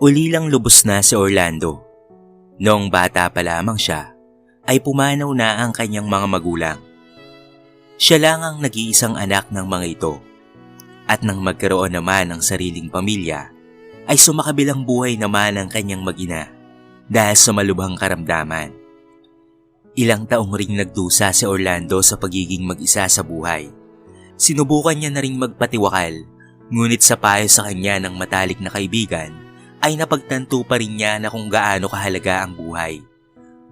Uli lang lubos na si Orlando. Noong bata pa lamang siya, ay pumanaw na ang kanyang mga magulang. Siya lang ang nag-iisang anak ng mga ito. At nang magkaroon naman ng sariling pamilya, ay sumakabilang buhay naman ang kanyang magina dahil sa malubhang karamdaman. Ilang taong ring nagdusa si Orlando sa pagiging mag-isa sa buhay. Sinubukan niya na ring magpatiwakal, ngunit sa payo sa kanya ng matalik na kaibigan, ay napagtanto pa rin niya na kung gaano kahalaga ang buhay.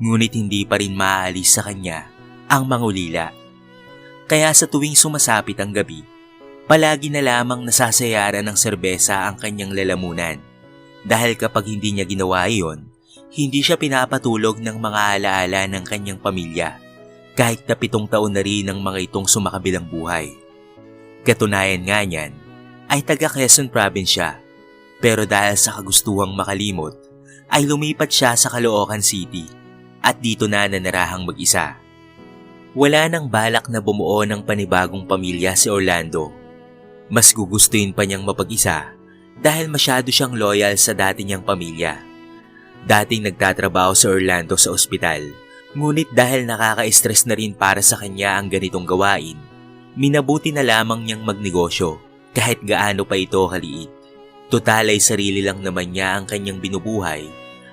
Ngunit hindi pa rin maaalis sa kanya ang mangulila. Kaya sa tuwing sumasapit ang gabi, palagi na lamang nasasayaran ng serbesa ang kanyang lalamunan. Dahil kapag hindi niya ginawa iyon, hindi siya pinapatulog ng mga alaala ng kanyang pamilya kahit na pitong taon na rin ang mga itong sumakabilang buhay. Katunayan nga niyan ay taga Quezon Province siya pero dahil sa kagustuhang makalimot ay lumipat siya sa Caloocan City at dito na nanarahang mag-isa. Wala nang balak na bumuo ng panibagong pamilya si Orlando. Mas gugustuhin pa niyang mapag-isa dahil masyado siyang loyal sa dati niyang pamilya. Dating nagtatrabaho si Orlando sa ospital, ngunit dahil nakaka-stress na rin para sa kanya ang ganitong gawain, minabuti na lamang niyang magnegosyo kahit gaano pa ito kaliit. Total ay sarili lang naman niya ang kanyang binubuhay,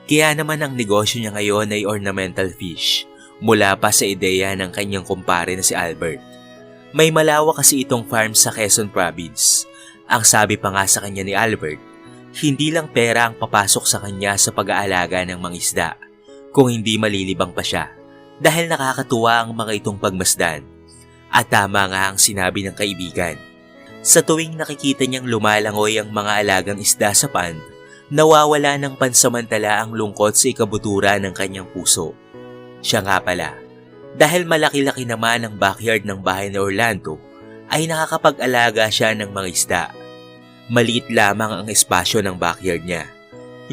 kaya naman ang negosyo niya ngayon ay ornamental fish mula pa sa ideya ng kanyang kumpare na si Albert. May malawak kasi itong farm sa Quezon Province. Ang sabi pa nga sa kanya ni Albert, hindi lang pera ang papasok sa kanya sa pag-aalaga ng mga isda, kung hindi malilibang pa siya dahil nakakatuwa ang mga itong pagmasdan. At tama nga ang sinabi ng kaibigan. Sa tuwing nakikita niyang lumalangoy ang mga alagang isda sa pond, nawawala ng pansamantala ang lungkot sa ikabutura ng kanyang puso. Siya nga pala, dahil malaki-laki naman ang backyard ng bahay ni Orlando, ay nakakapag-alaga siya ng mga isda. Maliit lamang ang espasyo ng backyard niya.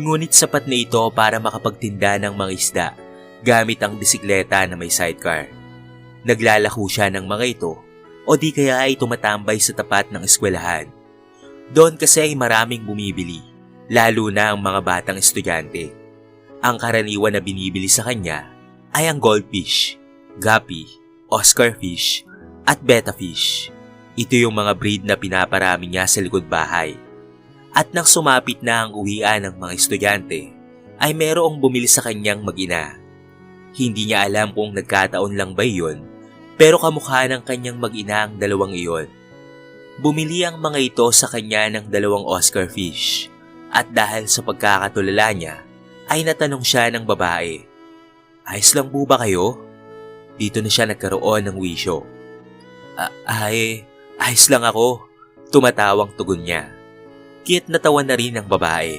Ngunit sapat na ito para makapagtinda ng mga isda gamit ang bisikleta na may sidecar. Naglalako siya ng mga ito o di kaya ay tumatambay sa tapat ng eskwelahan. Doon kasi ay maraming bumibili, lalo na ang mga batang estudyante. Ang karaniwan na binibili sa kanya ay ang goldfish, guppy, oscar fish, at betta fish. Ito yung mga breed na pinaparami niya sa likod bahay. At nang sumapit na ang uwian ng mga estudyante, ay merong bumili sa kanyang magina. Hindi niya alam kung nagkataon lang ba yun, pero kamukha ng kanyang mag-ina ang dalawang iyon. Bumili ang mga ito sa kanya ng dalawang Oscar fish, at dahil sa pagkakatulala niya, ay natanong siya ng babae, Ayos lang po ba kayo? Dito na siya nagkaroon ng wisyo. ay, ayos lang ako. Tumatawang tugon niya. Kit natawa na rin ang babae.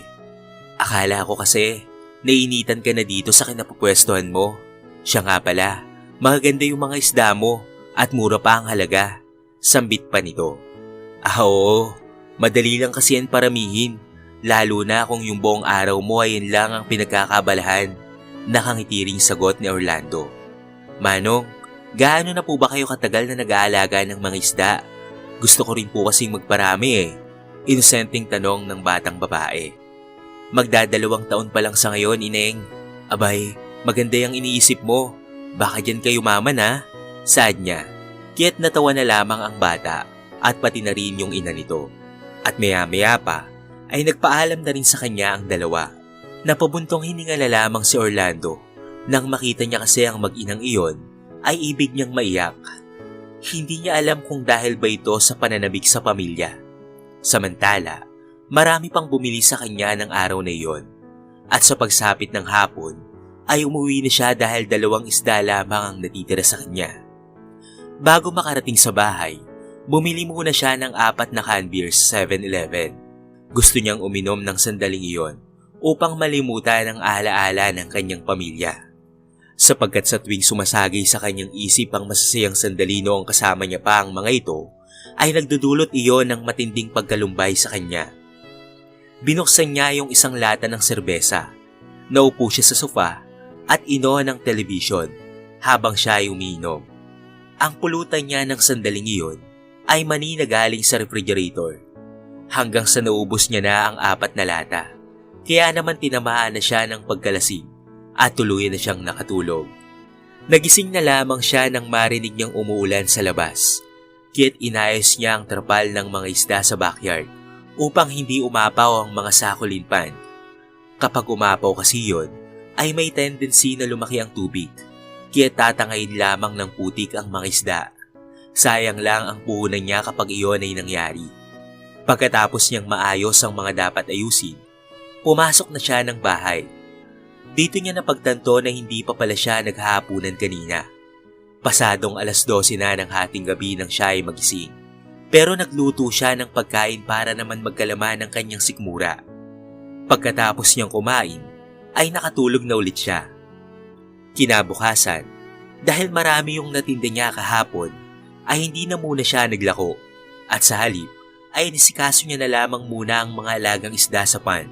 Akala ko kasi, nainitan ka na dito sa kinapupwestuhan mo. Siya nga pala, magaganda yung mga isda mo at mura pa ang halaga. Sambit pa nito. Ah oo, madali lang kasi yan paramihin. Lalo na kung yung buong araw mo ay yun lang ang pinagkakabalahan. Nakangiti ring sagot ni Orlando. Manong, gaano na po ba kayo katagal na nag-aalaga ng mga isda? Gusto ko rin po kasing magparami eh. Inosenteng tanong ng batang babae. Magdadalawang taon pa lang sa ngayon, Ineng. Abay, maganda yung iniisip mo. Baka dyan kayo maman ha? Saad niya. Kiyat natawa na lamang ang bata at pati na rin yung ina nito. At maya-maya pa ay nagpaalam na rin sa kanya ang dalawa. Napabuntong hininga na lamang si Orlando nang makita niya kasi ang mag-inang iyon ay ibig niyang maiyak. Hindi niya alam kung dahil ba ito sa pananabik sa pamilya. Samantala, marami pang bumili sa kanya ng araw na iyon. At sa pagsapit ng hapon, ay umuwi na siya dahil dalawang isda lamang ang natitira sa kanya. Bago makarating sa bahay, bumili muna siya ng apat na can beers sa 7-Eleven. Gusto niyang uminom ng sandaling iyon upang malimutan ang alaala ng kanyang pamilya. Sapagkat sa tuwing sumasagi sa kanyang isip ang masasayang sandali noong kasama niya pa ang mga ito, ay nagdudulot iyon ng matinding pagkalumbay sa kanya. Binuksan niya yung isang lata ng serbesa. Naupo siya sa sofa at ino ng telebisyon habang siya ay umiinom. Ang pulutan niya ng sandaling iyon ay mani na galing sa refrigerator hanggang sa naubos niya na ang apat na lata. Kaya naman tinamaan na siya ng pagkalasing at tuluyan na siyang nakatulog. Nagising na lamang siya nang marinig niyang umuulan sa labas. Kaya't inayos niya ang trapal ng mga isda sa backyard upang hindi umapaw ang mga sakulinpan. Kapag umapaw kasi yon, ay may tendency na lumaki ang tubig. Kaya tatangayin lamang ng putik ang mga isda. Sayang lang ang puhunan niya kapag iyon ay nangyari. Pagkatapos niyang maayos ang mga dapat ayusin, pumasok na siya ng bahay. Dito niya napagtanto na hindi pa pala siya naghahapunan kanina. Pasadong alas 12 na ng hating gabi nang siya ay magising. Pero nagluto siya ng pagkain para naman magkalaman ng kanyang sikmura. Pagkatapos niyang kumain, ay nakatulog na ulit siya. Kinabukasan, dahil marami yung natinda niya kahapon, ay hindi na muna siya naglako. At sa halip, ay nisikaso niya na lamang muna ang mga alagang isda sa pond,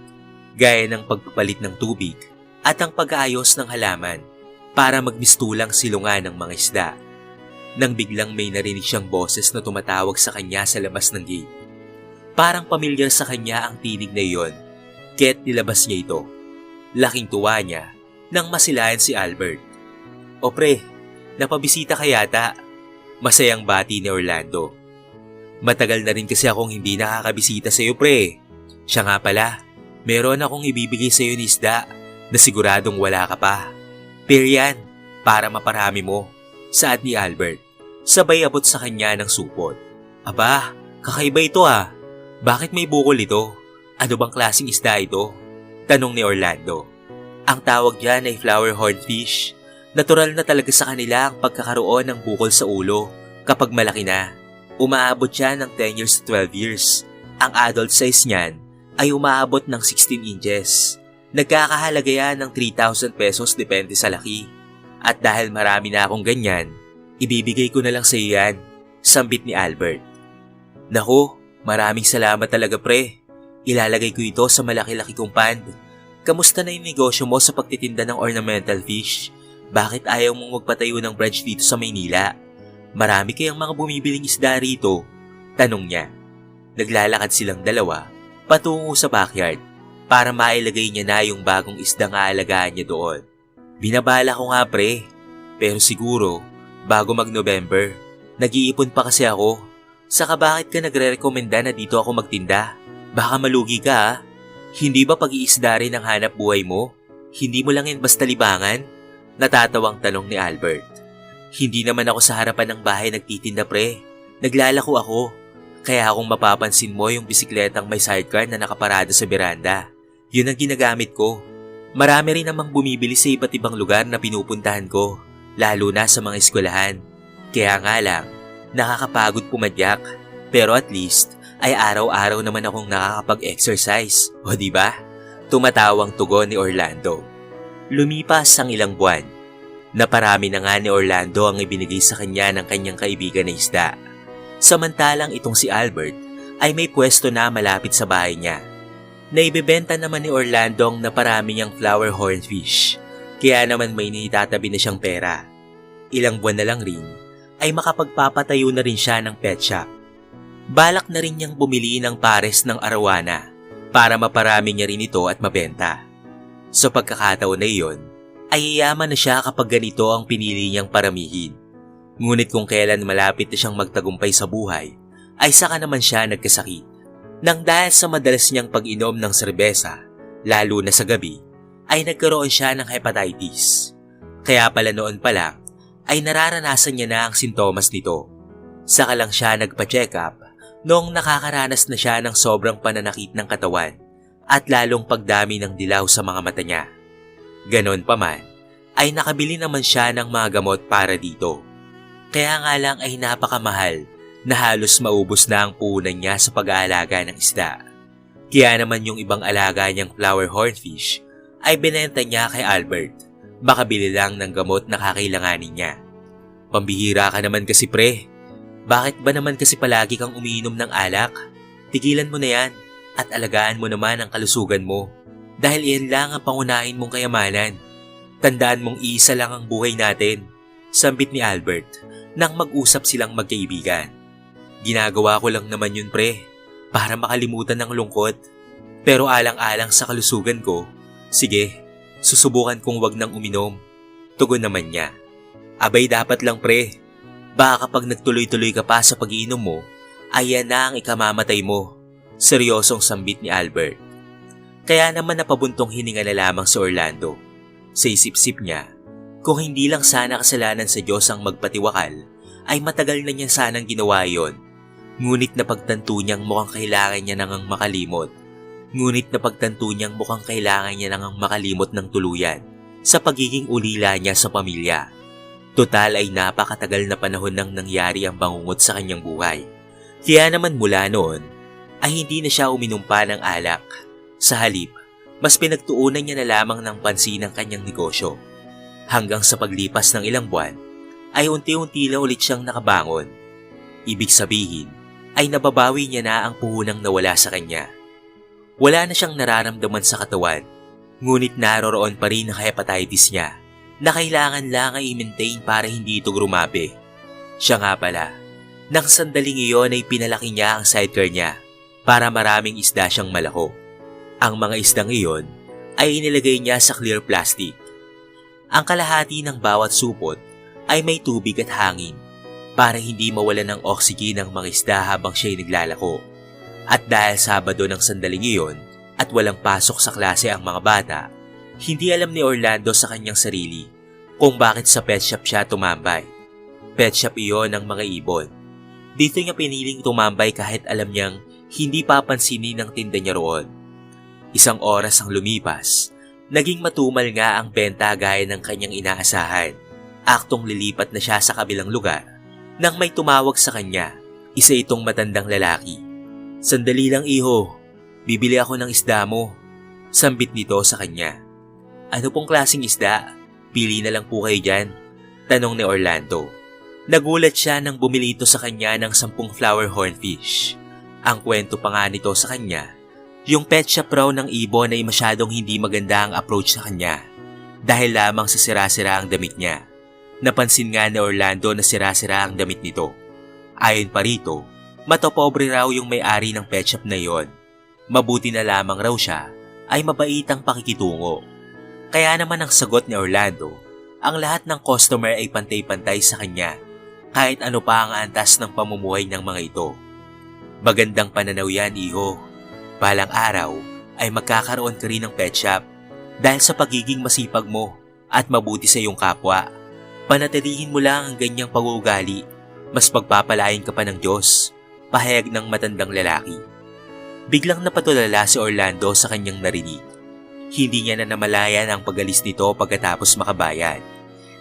gaya ng pagpapalit ng tubig at ang pag-aayos ng halaman para magmistulang silungan ng mga isda. Nang biglang may narinig siyang boses na tumatawag sa kanya sa labas ng gate. Parang pamilyar sa kanya ang tinig na iyon, kaya't nilabas niya ito. Laking tuwa niya nang masilayan si Albert. O pre, napabisita ka yata. Masayang bati ni Orlando. Matagal na rin kasi akong hindi nakakabisita sa iyo pre. Siya nga pala, meron akong ibibigay sa iyo ni isda na siguradong wala ka pa. Pero yan, para maparami mo, saad ni Albert. Sabay abot sa kanya ng supot. Aba, kakaiba ito ah. Bakit may bukol ito? Ano bang klaseng isda ito? Tanong ni Orlando. Ang tawag dyan ay flower hornfish. Natural na talaga sa kanila ang pagkakaroon ng bukol sa ulo kapag malaki na. Umaabot siya ng 10 years to 12 years. Ang adult size niyan ay umaabot ng 16 inches. Nagkakahalaga yan ng 3,000 pesos depende sa laki. At dahil marami na akong ganyan, ibibigay ko na lang sa iyo yan, sambit ni Albert. Naku, maraming salamat talaga pre. Ilalagay ko ito sa malaki-laki kong pond. Kamusta na yung negosyo mo sa pagtitinda ng ornamental fish? Bakit ayaw mong magpatayo ng branch dito sa Maynila? Marami kayang mga bumibiling isda rito? Tanong niya. Naglalakad silang dalawa patungo sa backyard para mailagay niya na yung bagong isdang aalagaan niya doon. Binabala ko nga pre, pero siguro bago mag-November, nag-iipon pa kasi ako. Saka bakit ka nagre-rekomenda na dito ako magtinda? Baka malugi ka ah. Hindi ba pag-iisda rin ang hanap buhay mo? Hindi mo lang yan basta libangan? Natatawang tanong ni Albert. Hindi naman ako sa harapan ng bahay nagtitinda pre. Naglalako ako. Kaya kung mapapansin mo yung bisikletang may sidecar na nakaparada sa beranda, yun ang ginagamit ko. Marami rin namang bumibili sa iba't ibang lugar na pinupuntahan ko, lalo na sa mga eskwelahan. Kaya nga lang, nakakapagod pumadyak. Pero at least, ay araw-araw naman akong nakakapag-exercise. O di ba? Tumatawang tugon ni Orlando. Lumipas ang ilang buwan. Naparami na nga ni Orlando ang ibinigay sa kanya ng kanyang kaibigan na isda. Samantalang itong si Albert ay may pwesto na malapit sa bahay niya. Naibebenta naman ni Orlando ang naparami niyang flower hornfish, kaya naman may nitatabi na siyang pera. Ilang buwan na lang rin, ay makapagpapatayo na rin siya ng pet shop. Balak na rin niyang bumili ng pares ng arawana para maparami niya rin ito at mabenta. Sa pagkakataon na iyon, ay yayaman na siya kapag ganito ang pinili niyang paramihin. Ngunit kung kailan malapit na siyang magtagumpay sa buhay, ay saka naman siya nagkasakit. Nang dahil sa madalas niyang pag-inom ng serbesa, lalo na sa gabi, ay nagkaroon siya ng hepatitis. Kaya pala noon pa lang, ay nararanasan niya na ang sintomas nito. Saka lang siya nagpa-check up noong nakakaranas na siya ng sobrang pananakit ng katawan at lalong pagdami ng dilaw sa mga mata niya. Ganon pa man, ay nakabili naman siya ng mga gamot para dito. Kaya nga lang ay napakamahal na halos maubos na ang puhunan niya sa pag-aalaga ng isda. Kaya naman yung ibang alaga niyang flower hornfish ay binenta niya kay Albert. Baka bili lang ng gamot na kakailanganin niya. Pambihira ka naman kasi pre. Bakit ba naman kasi palagi kang umiinom ng alak? Tigilan mo na yan at alagaan mo naman ang kalusugan mo. Dahil iyan lang ang pangunahin mong kayamanan. Tandaan mong isa lang ang buhay natin. Sambit ni Albert nang mag-usap silang magkaibigan. Ginagawa ko lang naman yun pre, para makalimutan ng lungkot. Pero alang-alang sa kalusugan ko, sige, susubukan kong wag nang uminom. Tugon naman niya. Abay dapat lang pre, baka kapag nagtuloy-tuloy ka pa sa pag-iinom mo, ayan na ang ikamamatay mo. Seryosong sambit ni Albert. Kaya naman napabuntong hininga na lamang si Orlando. Sa isip-sip niya, kung hindi lang sana kasalanan sa Diyos ang magpatiwakal, ay matagal na niya sanang ginawa yon. Ngunit napagtanto niyang mukhang kailangan niya nang makalimot. Ngunit napagtanto niyang mukhang kailangan niya nang makalimot ng tuluyan sa pagiging ulila niya sa pamilya. Total ay napakatagal na panahon nang nangyari ang bangungot sa kanyang buhay. Kaya naman mula noon, ay hindi na siya uminom pa ng alak. Sa halip, mas pinagtuunan niya na lamang ng pansin ang kanyang negosyo. Hanggang sa paglipas ng ilang buwan, ay unti-unti na ulit siyang nakabangon. Ibig sabihin, ay nababawi niya na ang puhunang nawala sa kanya. Wala na siyang nararamdaman sa katawan, ngunit naroroon pa rin ang hepatitis niya na kailangan lang ay i-maintain para hindi ito grumabe. Siya nga pala, nang sandaling iyon ay pinalaki niya ang sidecar niya para maraming isda siyang malako. Ang mga isdang iyon ay inilagay niya sa clear plastic. Ang kalahati ng bawat supot ay may tubig at hangin para hindi mawalan ng oxygen ang mga isda habang siya'y naglalako. At dahil Sabado ng sandaling iyon at walang pasok sa klase ang mga bata, hindi alam ni Orlando sa kanyang sarili kung bakit sa pet shop siya tumambay. Pet shop iyon ng mga ibon. Dito niya piniling tumambay kahit alam niyang hindi papansinin ng tinda niya roon. Isang oras ang lumipas, naging matumal nga ang benta gaya ng kanyang inaasahan. Aktong lilipat na siya sa kabilang lugar nang may tumawag sa kanya, isa itong matandang lalaki. Sandali lang iho, bibili ako ng isda mo. Sambit nito sa kanya. Ano pong klaseng isda? Pili na lang po kayo dyan. Tanong ni Orlando. Nagulat siya nang bumili ito sa kanya ng sampung flower hornfish. Ang kwento pa nga nito sa kanya, yung pet shop raw ng ibon ay masyadong hindi maganda ang approach sa kanya dahil lamang sa sira-sira ang damit niya. Napansin nga ni Orlando na sira-sira ang damit nito. Ayon pa rito, matopobre raw yung may-ari ng pet shop na yon. Mabuti na lamang raw siya ay mabait ang pakikitungo. Kaya naman ang sagot ni Orlando, ang lahat ng customer ay pantay-pantay sa kanya kahit ano pa ang antas ng pamumuhay ng mga ito. Magandang pananaw yan, iho. Balang araw ay magkakaroon ka rin ng pet shop dahil sa pagiging masipag mo at mabuti sa iyong kapwa. Panatilihin mo lang ang ganyang pag-uugali, mas pagpapalain ka pa ng Diyos, pahayag ng matandang lalaki. Biglang napatulala si Orlando sa kanyang narinig. Hindi niya na namalayan ang pagalis nito pagkatapos makabayad.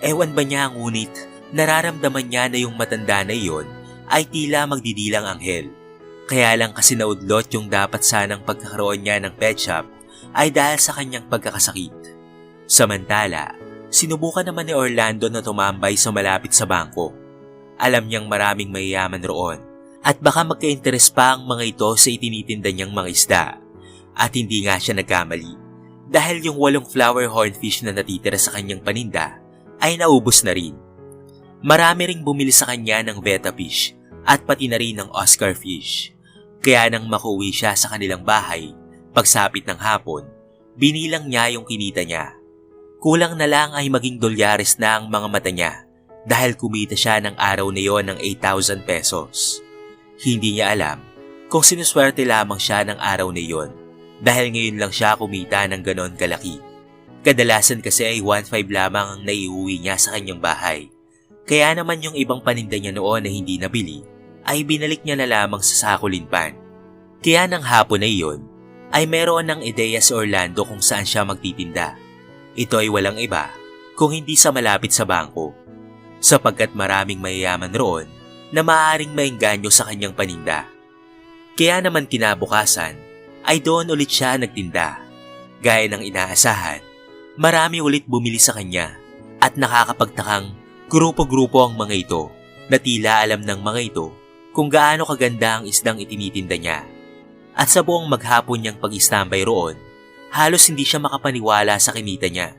Ewan ba niya ngunit nararamdaman niya na yung matanda na iyon ay tila magdidilang anghel. Kaya lang kasi naudlot yung dapat sanang pagkakaroon niya ng pet shop ay dahil sa kanyang pagkakasakit. Samantala, sinubukan naman ni Orlando na tumambay sa malapit sa bangko. Alam niyang maraming mayayaman roon at baka magka-interes pa ang mga ito sa itinitinda niyang mga isda. At hindi nga siya nagkamali dahil yung walong flower hornfish na natitira sa kanyang paninda ay naubos na rin. Marami ring bumili sa kanya ng betta fish at pati na rin ng Oscar fish. Kaya nang makuwi siya sa kanilang bahay, pagsapit ng hapon, binilang niya yung kinita niya. Kulang na lang ay maging dolyares na ang mga mata niya dahil kumita siya ng araw na yon ng 8,000 pesos. Hindi niya alam kung sinuswerte lamang siya ng araw na yon dahil ngayon lang siya kumita ng ganon kalaki. Kadalasan kasi ay 1.5 lamang ang naiuwi niya sa kanyang bahay. Kaya naman yung ibang paninda niya noon na hindi nabili ay binalik niya na lamang sa sakulinpan. Kaya ng hapon na iyon ay meron ng ideya si Orlando kung saan siya magtitinda. Ito ay walang iba kung hindi sa malapit sa bangko sapagkat maraming mayayaman roon na maaaring maingganyo sa kanyang paninda. Kaya naman kinabukasan ay doon ulit siya nagtinda. Gaya ng inaasahan, marami ulit bumili sa kanya at nakakapagtakang grupo-grupo ang mga ito na tila alam ng mga ito kung gaano kaganda ang isdang itinitinda niya. At sa buong maghapon niyang pag-istambay roon, halos hindi siya makapaniwala sa kinita niya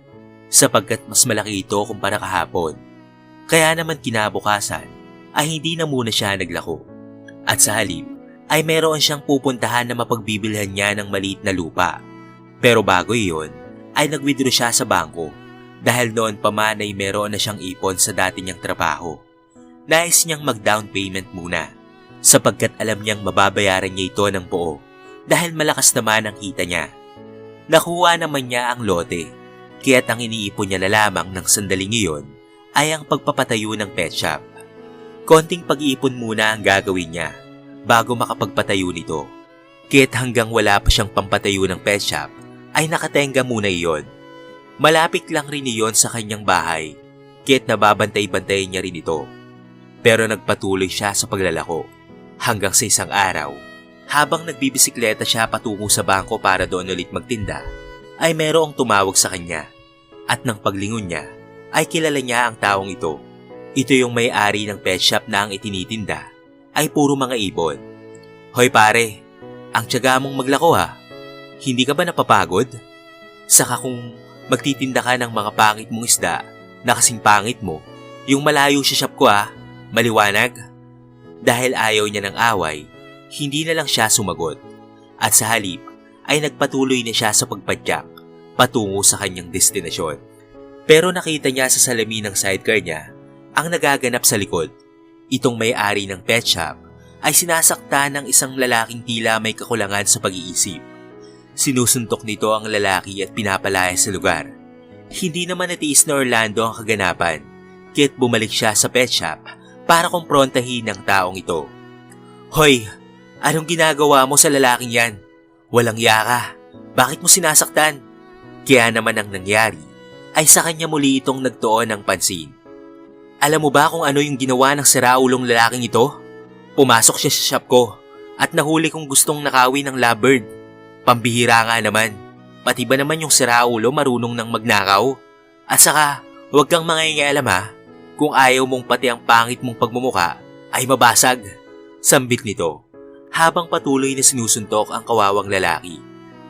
sapagkat mas malaki ito kumpara kahapon. Kaya naman kinabukasan ay hindi na muna siya naglako. At sa halip ay meron siyang pupuntahan na mapagbibilhan niya ng maliit na lupa. Pero bago iyon, ay nag-withdraw siya sa bangko dahil noon pa man ay meron na siyang ipon sa dati niyang trabaho. Nais niyang mag-down payment muna sapagkat alam niyang mababayaran niya ito ng buo dahil malakas naman ang kita niya. Nakuha naman niya ang lote kaya't ang iniipon niya na lamang ng sandaling iyon ay ang pagpapatayo ng pet shop. Konting pag-iipon muna ang gagawin niya bago makapagpatayo nito. Kaya't hanggang wala pa siyang pampatayo ng pet shop, ay nakatenga muna iyon. Malapit lang rin iyon sa kanyang bahay, kaya't nababantay-bantay niya rin ito. Pero nagpatuloy siya sa paglalako hanggang sa isang araw. Habang nagbibisikleta siya patungo sa bangko para doon ulit magtinda, ay merong tumawag sa kanya. At nang paglingon niya, ay kilala niya ang taong ito. Ito yung may-ari ng pet shop na ang itinitinda ay puro mga ibon. Hoy pare, ang tiyaga mong maglako ha. Hindi ka ba napapagod? Saka kung magtitinda ka ng mga pangit mong isda na kasing pangit mo, yung malayo sa shop ko ha, maliwanag. Dahil ayaw niya ng away, hindi na lang siya sumagot. At sa halip ay nagpatuloy na siya sa pagpadyak patungo sa kanyang destinasyon. Pero nakita niya sa salamin ng sidecar niya ang nagaganap sa likod itong may-ari ng pet shop ay sinasakta ng isang lalaking tila may kakulangan sa pag-iisip. Sinusuntok nito ang lalaki at pinapalaya sa lugar. Hindi naman natiis na Orlando ang kaganapan, kaya't bumalik siya sa pet shop para kumprontahin ang taong ito. Hoy, anong ginagawa mo sa lalaking yan? Walang yaka. Bakit mo sinasaktan? Kaya naman ang nangyari ay sa kanya muli itong nagtuon ng pansin. Alam mo ba kung ano yung ginawa ng siraulong lalaking ito? Pumasok siya sa shop ko at nahuli kong gustong nakawin ng lovebird. Pambihira nga naman. Pati ba naman yung siraulo marunong ng magnakaw? At saka, huwag kang mangingialam ha. Kung ayaw mong pati ang pangit mong pagmumuka, ay mabasag. Sambit nito. Habang patuloy na sinusuntok ang kawawang lalaki,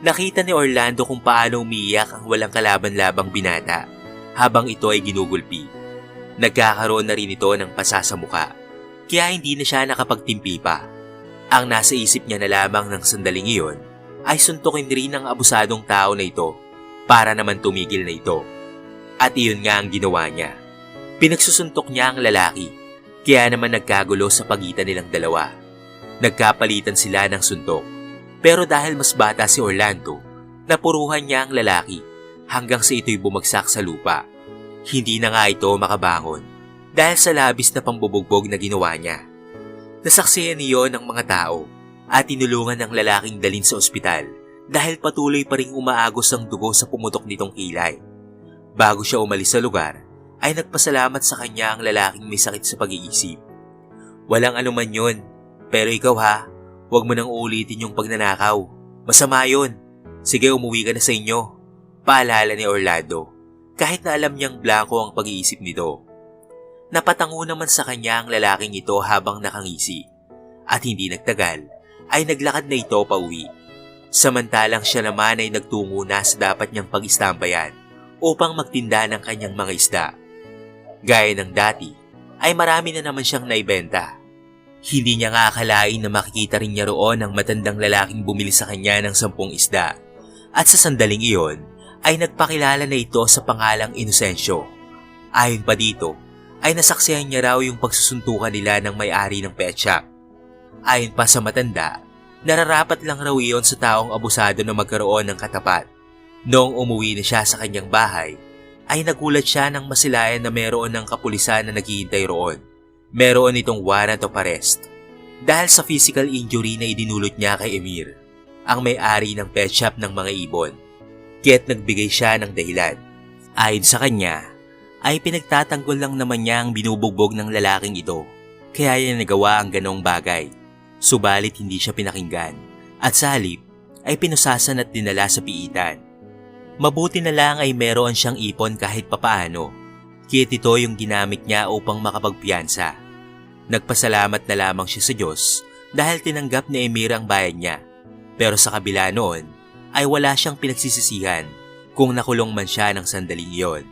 nakita ni Orlando kung paano umiiyak ang walang kalaban-labang binata habang ito ay ginugulpi. Nagkakaroon na rin ito ng pasa sa muka, kaya hindi na siya nakapagtimpi pa. Ang nasa isip niya na lamang ng sandaling iyon ay suntukin rin ng abusadong tao na ito para naman tumigil na ito. At iyon nga ang ginawa niya. Pinagsusuntok niya ang lalaki, kaya naman nagkagulo sa pagitan nilang dalawa. Nagkapalitan sila ng suntok. Pero dahil mas bata si Orlando, napuruhan niya ang lalaki hanggang sa ito'y bumagsak sa lupa. Hindi na nga ito makabangon dahil sa labis na pambubugbog na ginawa niya. Nasaksiyan niyo ng mga tao at tinulungan ng lalaking dalin sa ospital dahil patuloy pa ring umaagos ang dugo sa pumutok nitong kilay. Bago siya umalis sa lugar, ay nagpasalamat sa kanya ang lalaking may sakit sa pag-iisip. Walang anuman yon, pero ikaw ha, huwag mo nang ulitin yung pagnanakaw. Masama yon. Sige umuwi ka na sa inyo. Paalala ni Orlando kahit na alam niyang blanco ang pag-iisip nito. Napatango naman sa kanya ang lalaking ito habang nakangisi at hindi nagtagal ay naglakad na ito pa uwi. Samantalang siya naman ay nagtungo na sa dapat niyang pag-istambayan upang magtinda ng kanyang mga isda. Gaya ng dati, ay marami na naman siyang naibenta. Hindi niya nga akalain na makikita rin niya roon ang matandang lalaking bumili sa kanya ng sampung isda. At sa sandaling iyon, ay nagpakilala na ito sa pangalang Inocencio. Ayon pa dito, ay nasaksihan niya raw yung pagsusuntukan nila ng may-ari ng pet shop. Ayon pa sa matanda, nararapat lang raw iyon sa taong abusado na magkaroon ng katapat. Noong umuwi na siya sa kanyang bahay, ay nagulat siya nang masilayan na meron ng kapulisan na naghihintay roon. Meron itong warrant of arrest. Dahil sa physical injury na idinulot niya kay Emir, ang may-ari ng pet shop ng mga ibon kaya't nagbigay siya ng dahilan. Ayon sa kanya, ay pinagtatanggol lang naman niya ang binubugbog ng lalaking ito, kaya niya nagawa ang ganong bagay. Subalit hindi siya pinakinggan, at sa halip ay pinusasan at dinala sa piitan. Mabuti na lang ay meron siyang ipon kahit papaano, kaya ito yung ginamit niya upang makapagpiyansa. Nagpasalamat na lamang siya sa Diyos dahil tinanggap ni Emir ang bayad niya. Pero sa kabila noon, ay wala siyang pinagsisisihan kung nakulong man siya ng sandaling iyon.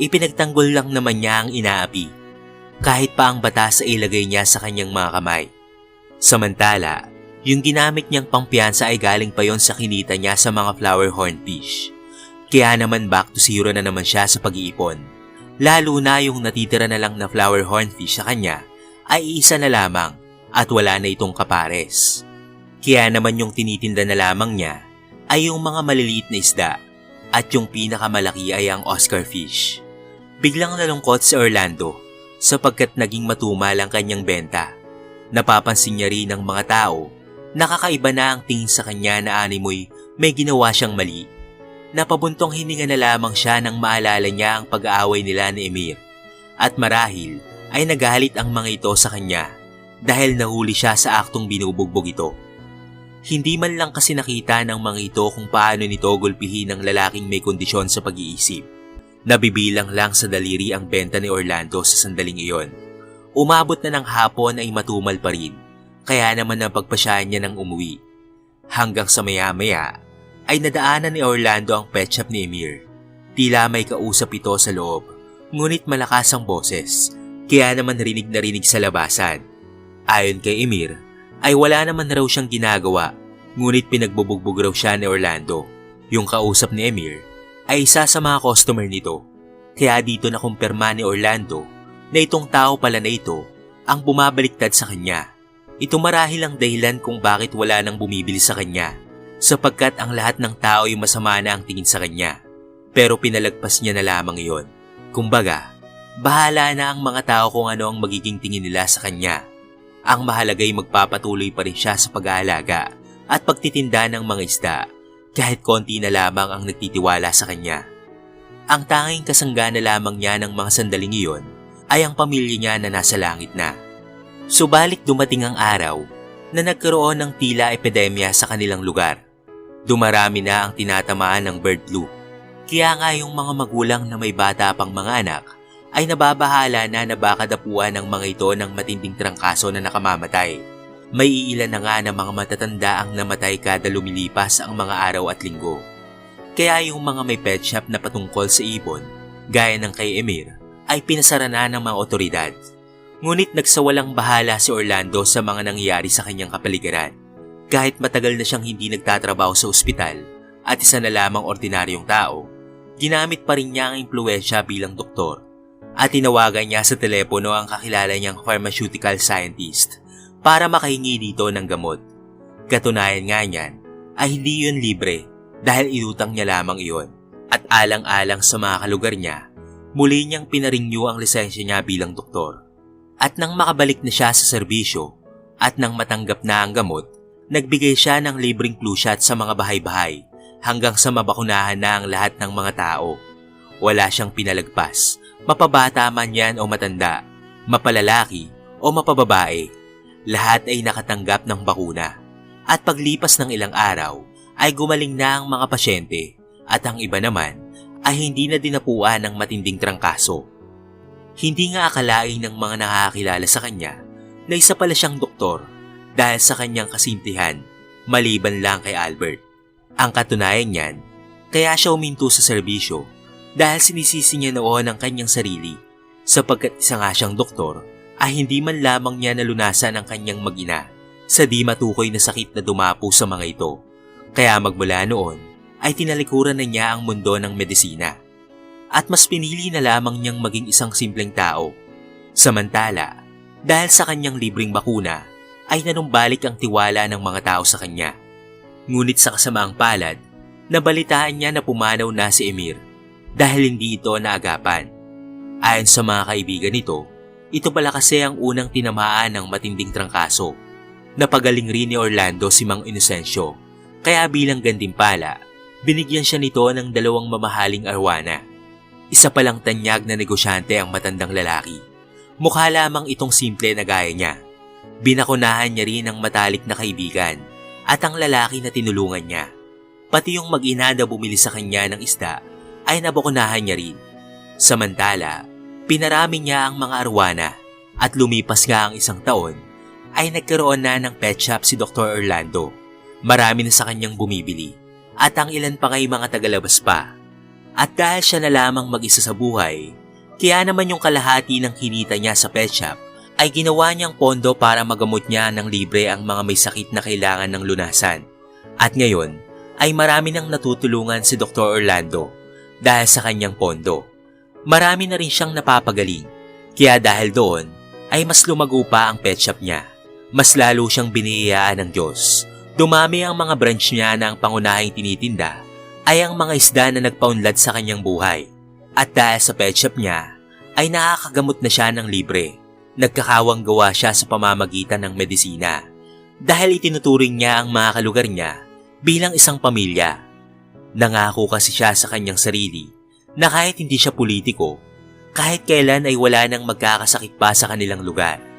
Ipinagtanggol lang naman niya ang inaapi kahit pa ang batas ay ilagay niya sa kanyang mga kamay. Samantala, Yung ginamit niyang pampiyansa ay galing pa yon sa kinita niya sa mga flower hornfish. Kaya naman back to zero na naman siya sa pag-iipon. Lalo na yung natitira na lang na flower hornfish sa kanya ay isa na lamang at wala na itong kapares. Kaya naman yung tinitinda na lamang niya ay yung mga maliliit na isda at yung pinakamalaki ay ang Oscar fish. Biglang nalungkot si Orlando sapagkat naging matumal ang kanyang benta. Napapansin niya rin ng mga tao nakakaiba na ang tingin sa kanya na animoy may ginawa siyang mali. Napabuntong hininga na lamang siya nang maalala niya ang pag-aaway nila ni Emir. At marahil ay nagalit ang mga ito sa kanya dahil nahuli siya sa aktong binubugbog ito. Hindi man lang kasi nakita ng mga ito kung paano nito gulpihin ng lalaking may kondisyon sa pag-iisip. Nabibilang lang sa daliri ang benta ni Orlando sa sandaling iyon. Umabot na ng hapon ay matumal pa rin, kaya naman napagpasyahan niya ng umuwi. Hanggang sa maya-maya ay nadaanan ni Orlando ang pet shop ni Emir. Tila may kausap ito sa loob, ngunit malakas ang boses, kaya naman rinig na rinig sa labasan. Ayon kay Emir, ay wala naman raw siyang ginagawa, ngunit pinagbubugbog raw siya ni Orlando. Yung kausap ni Emir ay isa sa mga customer nito. Kaya dito na kumpirma ni Orlando na itong tao pala na ito ang bumabaliktad sa kanya. Ito marahil ang dahilan kung bakit wala nang bumibili sa kanya sapagkat ang lahat ng tao ay masama na ang tingin sa kanya. Pero pinalagpas niya na lamang iyon. Kumbaga, bahala na ang mga tao kung ano ang magiging tingin nila sa kanya. Ang mahalagay magpapatuloy pa rin siya sa pag-aalaga at pagtitinda ng mga isda kahit konti na lamang ang nagtitiwala sa kanya. Ang tanging kasangga na lamang niya ng mga sandaling iyon ay ang pamilya niya na nasa langit na. Subalit dumating ang araw na nagkaroon ng tila epidemya sa kanilang lugar. Dumarami na ang tinatamaan ng bird flu. Kaya nga yung mga magulang na may bata pang mga anak ay nababahala na na baka dapuan ng mga ito ng matinding trangkaso na nakamamatay. May iilan na nga na mga matatanda ang namatay kada lumilipas ang mga araw at linggo. Kaya yung mga may pet shop na patungkol sa ibon, gaya ng kay Emir, ay pinasara na ng mga otoridad. Ngunit nagsawalang bahala si Orlando sa mga nangyayari sa kanyang kapaligiran. Kahit matagal na siyang hindi nagtatrabaho sa ospital at isa na lamang ordinaryong tao, ginamit pa rin niya ang impluensya bilang doktor at tinawagan niya sa telepono ang kakilala niyang pharmaceutical scientist para makahingi dito ng gamot. Katunayan nga niyan ay hindi yun libre dahil inutang niya lamang iyon. At alang-alang sa mga kalugar niya, muli niyang pinaringyo ang lisensya niya bilang doktor. At nang makabalik na siya sa serbisyo at nang matanggap na ang gamot, nagbigay siya ng libreng flu shot sa mga bahay-bahay hanggang sa mabakunahan na ang lahat ng mga tao. Wala siyang pinalagpas, mapabata man yan o matanda, mapalalaki o mapababae. Lahat ay nakatanggap ng bakuna. At paglipas ng ilang araw, ay gumaling na ang mga pasyente at ang iba naman ay hindi na dinapuan ng matinding trangkaso. Hindi nga akalain ng mga nakakilala sa kanya na isa pala siyang doktor dahil sa kanyang kasintihan maliban lang kay Albert. Ang katunayan niyan, kaya siya uminto sa serbisyo dahil sinisisi niya noon ang kanyang sarili sapagkat isa nga siyang doktor ay hindi man lamang niya nalunasan ang kanyang magina sa di matukoy na sakit na dumapo sa mga ito. Kaya magmula noon ay tinalikuran na niya ang mundo ng medisina. At mas pinili na lamang niyang maging isang simpleng tao. Samantala, dahil sa kanyang libreng bakuna, ay nanumbalik ang tiwala ng mga tao sa kanya. Ngunit sa kasamaang palad, nabalitaan niya na pumanaw na si Emir dahil hindi ito naagapan. Ayon sa mga kaibigan nito, ito pala kasi ang unang tinamaan ng matinding trangkaso. Napagaling rin ni Orlando si Mang Inocencio kaya bilang gantimpala, binigyan siya nito ng dalawang mamahaling arwana. Isa palang tanyag na negosyante ang matandang lalaki. Mukha lamang itong simple na gaya niya. Binakunahan niya rin ang matalik na kaibigan at ang lalaki na tinulungan niya. Pati yung mag-ina na bumili sa kanya ng isda ay nabukunahan niya rin. Samantala, pinarami niya ang mga arwana at lumipas nga ang isang taon ay nagkaroon na ng pet shop si Dr. Orlando. Marami na sa kanyang bumibili at ang ilan pa ngay mga tagalabas pa. At dahil siya na lamang mag-isa sa buhay, kaya naman yung kalahati ng kinita niya sa pet shop ay ginawa niyang pondo para magamot niya ng libre ang mga may sakit na kailangan ng lunasan. At ngayon ay marami nang natutulungan si Dr. Orlando dahil sa kanyang pondo. Marami na rin siyang napapagaling. Kaya dahil doon ay mas lumago pa ang pet shop niya. Mas lalo siyang biniyayaan ng Diyos. Dumami ang mga branch niya na ang pangunahing tinitinda ay ang mga isda na nagpaunlad sa kanyang buhay. At dahil sa pet shop niya, ay nakakagamot na siya ng libre. Nagkakawang gawa siya sa pamamagitan ng medisina. Dahil itinuturing niya ang mga kalugar niya bilang isang pamilya. Nangako kasi siya sa kanyang sarili na kahit hindi siya politiko, kahit kailan ay wala nang magkakasakit pa sa kanilang lugar.